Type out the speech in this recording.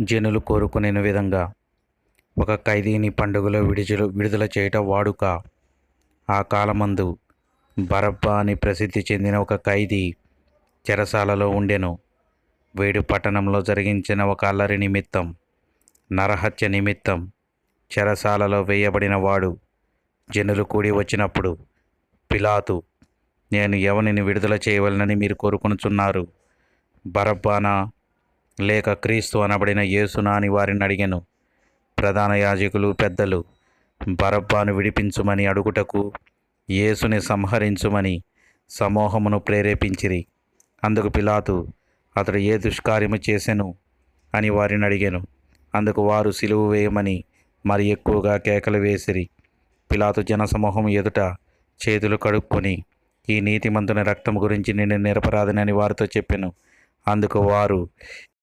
జనులు కోరుకునే విధంగా ఒక ఖైదీని పండుగలో విడుదల విడుదల చేయట వాడుక. ఆ కాలమందు బరబ్బా అని ప్రసిద్ధి చెందిన ఒక ఖైదీ చెరసాలలో ఉండెను. వేడు పట్టణంలో జరిగించిన ఒక అల్లరి నిమిత్తం నరహత్య నిమిత్తం చెరసాలలో వేయబడిన వాడు జనులు కూడి వచ్చినప్పుడు పిలాతు నేను ఎవరిని విడుదల చేయవలనని మీరు కోరుకొనుచున్నారు? బరబ్బానా లేక క్రీస్తు అనబడిన యేసునా అని వారిని అడిగాను. ప్రధాన యాజకులు పెద్దలు బరబ్బాను విడిపించుమని అడుగుటకు యేసుని సంహరించుమని సమూహమును ప్రేరేపించిరి. అందుకు పిలాతు అతడు ఏ దుష్కార్యము చేసెను అని వారిని అడిగాను. అందుకు వారు సిలువు వేయమని మరి ఎక్కువగా కేకలు వేసిరి. పిలాతు జనసమూహం ఎదుట చేతులు కడుక్కొని ఈ నీతిమంతుని రక్తం గురించి నేను నిరపరాధనని వారితో చెప్పాను. అందుకు వారు